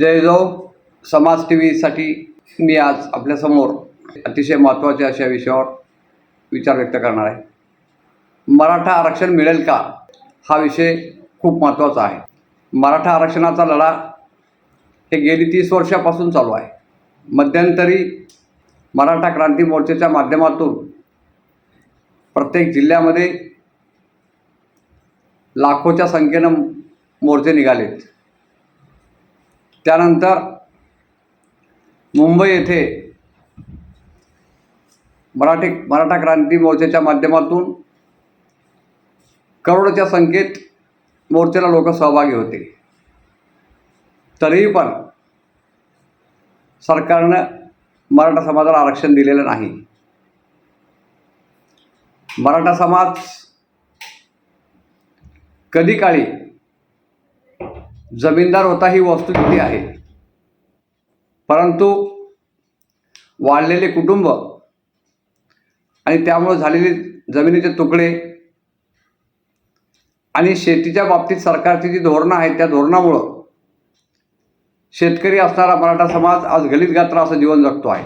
जयजाऊ समाज टी व्हीसाठी मी आज आपल्यासमोर अतिशय महत्त्वाच्या अशा विषयावर विचार व्यक्त करणार आहे. मराठा आरक्षण मिळेल का? हा विषय खूप महत्त्वाचा आहे. मराठा आरक्षणाचा लढा हे गेली तीस वर्षापासून चालू आहे. मध्यंतरी मराठा क्रांती मोर्चाच्या माध्यमातून प्रत्येक जिल्ह्यामध्ये लाखोच्या संख्येनं मोर्चे निघालेत. त्यानंतर मुंबई येथे मराठी मराठा क्रांती मोर्चाच्या माध्यमातून करोडच्या संख्येत मोर्चाला लोक सहभागी होते. तरीही पण सरकारनं मराठा समाजाला आरक्षण दिलेलं नाही. मराठा समाज कधी काळी जमीनदार होता ही वस्तुस्थिती आहे. परंतु वाढलेले कुटुंब आणि त्यामुळे झालेले जमिनीचे तुकडे आणि शेतीच्या बाबतीत सरकारची जी धोरणं आहेत त्या धोरणामुळं शेतकरी असणारा मराठा समाज आज गलित गात्रा असं जीवन जगतो आहे.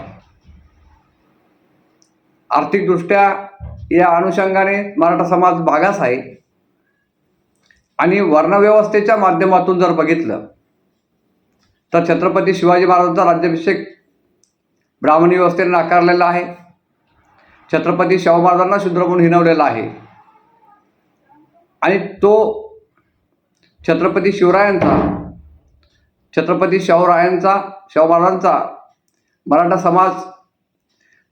आर्थिकदृष्ट्या या अनुषंगाने मराठा समाज मागास आहे. आणि वर्णव्यवस्थेच्या माध्यमातून जर बघितलं तर छत्रपती शिवाजी महाराजांचा राज्याभिषेक ब्राह्मणी व्यवस्थेने नाकारलेला आहे. छत्रपती शाहू महाराजांना शूद्र म्हणून हिनवलेला आहे. आणि तो छत्रपती शिवरायांचा छत्रपती शाहूरायांचा शाहू महाराजांचा मराठा समाज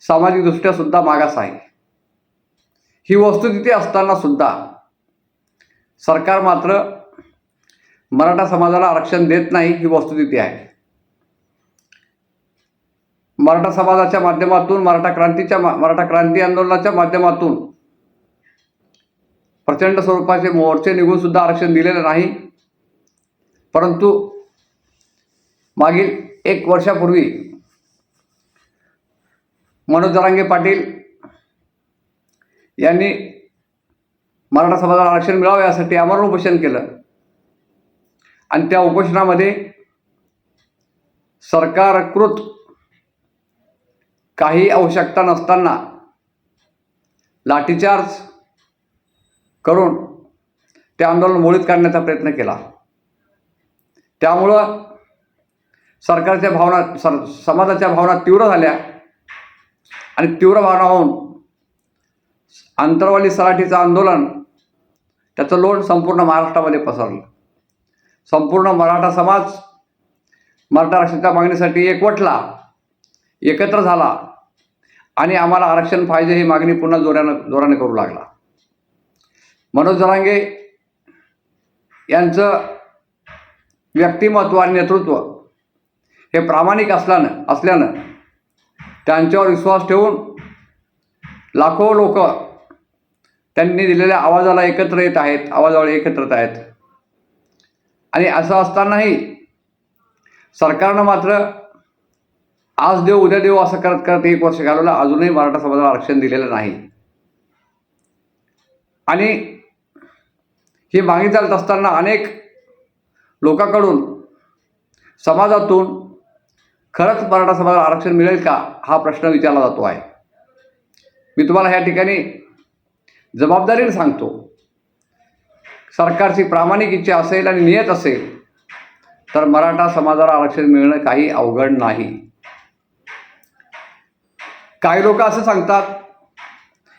सामाजिकदृष्ट्या सुद्धा मागास आहे. ही वस्तुस्थिती असताना सुद्धा सरकार मात्र मराठा समाजाला आरक्षण देत नाही ही वस्तुस्थिती आहे. मराठा समाजाच्या माध्यमातून मराठा क्रांतीच्या मराठा क्रांती आंदोलनाच्या माध्यमातून प्रचंड स्वरूपाचे मोर्चे निघून सुद्धा आरक्षण दिलेलं नाही. परंतु मागील एक वर्षापूर्वी मनोज जरांगे पाटील यांनी मराठा समाजाला आरक्षण मिळावं यासाठी आमरण उपोषण केलं. आणि त्या उपोषणामध्ये सरकारकृत काही आवश्यकता नसताना लाठीचार्ज करून ते आंदोलन मोडीत काढण्याचा प्रयत्न केला. त्यामुळं सरकारच्या भावना सर समाजाच्या भावना तीव्र झाल्या आणि तीव्र भावना होऊन आंतरवाली सराठीचं आंदोलन त्याचं लोण संपूर्ण महाराष्ट्रामध्ये पसरलं. संपूर्ण मराठा समाज मराठा आरक्षणाच्या मागणीसाठी एकवटला एकत्र झाला आणि आम्हाला आरक्षण पाहिजे ही मागणी पुन्हा जोरानं जोराने करू लागला. मनोज जरांगे यांचं व्यक्तिमत्व आणि नेतृत्व हे प्रामाणिक असल्यानं असल्यानं त्यांच्यावर विश्वास ठेवून लाखो लोक त्यांनी दिलेल्या आवाजाला एकत्र येत आहेत आवाजावर एकत्र येत आहेत. आणि असं असतानाही सरकारनं मात्र आज देव उद्या देव असं करत करत एक वर्ष घालवलं. अजूनही मराठा समाजाला आरक्षण दिलेलं नाही. आणि ही मागे चालत असताना अनेक लोकांकडून समाजातून खरंच मराठा समाजाला आरक्षण मिळेल का? हा प्रश्न विचारला जातो आहे. मी तुम्हाला ह्या ठिकाणी जबाबदारीने सांगतो. सरकारची प्रामाणिक इच्छा असेल आणि नियत असेल तर मराठा समाजाला आरक्षण मिळणं काही अवघड नाही. काही लोक असं सांगतात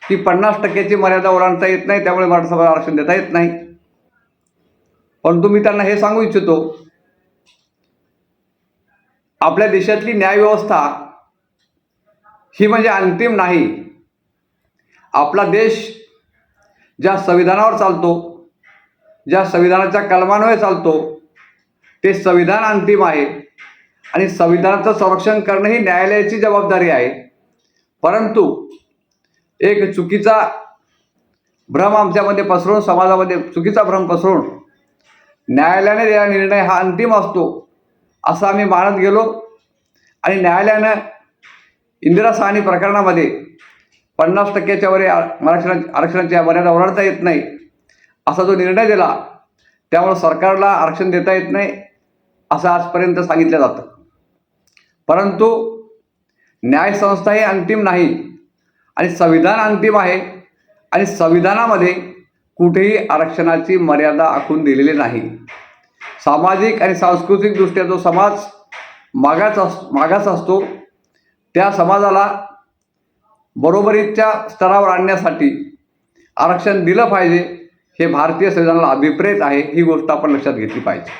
की पन्नास टक्क्याची मर्यादा ओलांडता येत नाही त्यामुळे मराठा समाजाला आरक्षण देता येत नाही. परंतु मी त्यांना हे सांगू इच्छितो आपल्या देशातली न्यायव्यवस्था ही म्हणजे अंतिम नाही. आपला देश ज्या संविधानावर चालतो ज्या संविधानाच्या कलमान्वये चालतो ते संविधान अंतिम आहे. आणि संविधानाचं संरक्षण करणं ही न्यायालयाची जबाबदारी आहे. परंतु एक चुकीचा भ्रम आमच्यामध्ये पसरून समाजामध्ये चुकीचा भ्रम पसरून न्यायालयाने दिलेला निर्णय हा अंतिम असतो असं आम्ही मानत गेलो. आणि न्यायालयानं इंदिरा साहनी प्रकरणामध्ये पन्नास टक्क्याच्या वर आरक्षणा आरक्षणाच्या मर्यादा ओलाडता येत नाही. असा जो निर्णय दिला त्यामुळं सरकारला आरक्षण देता येत नाही असं आजपर्यंत सांगितलं जातं. परंतु न्यायसंस्था ही अंतिम नाही आणि संविधान अंतिम आहे आणि संविधानामध्ये कुठेही आरक्षणाची मर्यादा आखून दिलेली नाही. सामाजिक आणि सांस्कृतिकदृष्ट्या जो समाज मागास अस मागास असतो त्या समाजाला बरोबरीच्या स्तरावर आणण्यासाठी आरक्षण दिलं पाहिजे हे भारतीय संविधानाला अभिप्रेत आहे ही गोष्ट आपण लक्षात घेतली पाहिजे.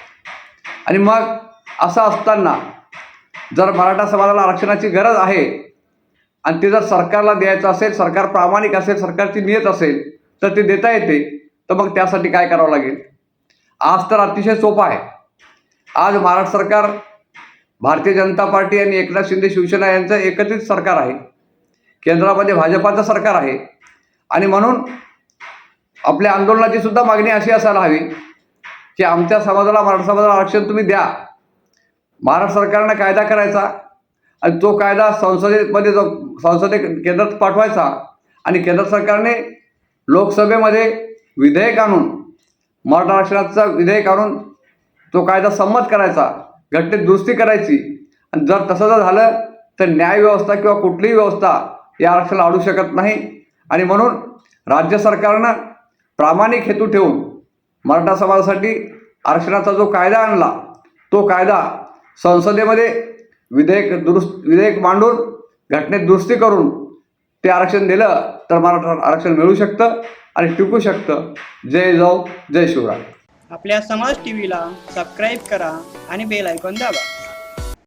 आणि मग असं असताना जर मराठा समाजाला आरक्षणाची गरज आहे आणि ते जर सरकारला द्यायचं असेल सरकार प्रामाणिक असेल सरकारची नियत असेल तर ते देता येते तर मग त्यासाठी काय करावं लागेल? आज तर अतिशय सोपं आहे. आज महाराष्ट्र सरकार भारतीय जनता पार्टी आणि एकनाथ शिंदे शिवसेना यांचं एकत्रित सरकार आहे. केंद्रामध्ये भाजपाचं सरकार आहे. आणि म्हणून आपल्या आंदोलनाची सुद्धा मागणी अशी असायला हवी की आमच्या समाजाला मराठा समाजाला आरक्षण तुम्ही द्या. महाराष्ट्र सरकारनं कायदा करायचा आणि तो कायदा संसदेमध्ये जो संसदे केंद्रात पाठवायचा आणि केंद्र सरकारने लोकसभेमध्ये विधेयक आणून मराठा आरक्षणाचा विधेयक आणून तो कायदा संमत करायचा घटनेत दुरुस्ती करायची. आणि जर तसं जर झालं तर न्यायव्यवस्था किंवा कुठलीही व्यवस्था या आरक्षणाला अडू शकत नाही. आणि म्हणून राज्य सरकारनं प्रामाणिक हेतू ठेवून मराठा समाजासाठी आरक्षणाचा जो कायदा आणला तो कायदा संसदेमध्ये विधेयक दुरुस्त विधेयक मांडून घटनेत दुरुस्ती करून ते आरक्षण दिलं तर मराठा आरक्षण मिळू शकतं आणि टिकू शकतं. जय जाऊ जय शिवराय. आपल्या समाज टी व्हीला सबस्क्राईब करा आणि बेल ऐकून दाबा.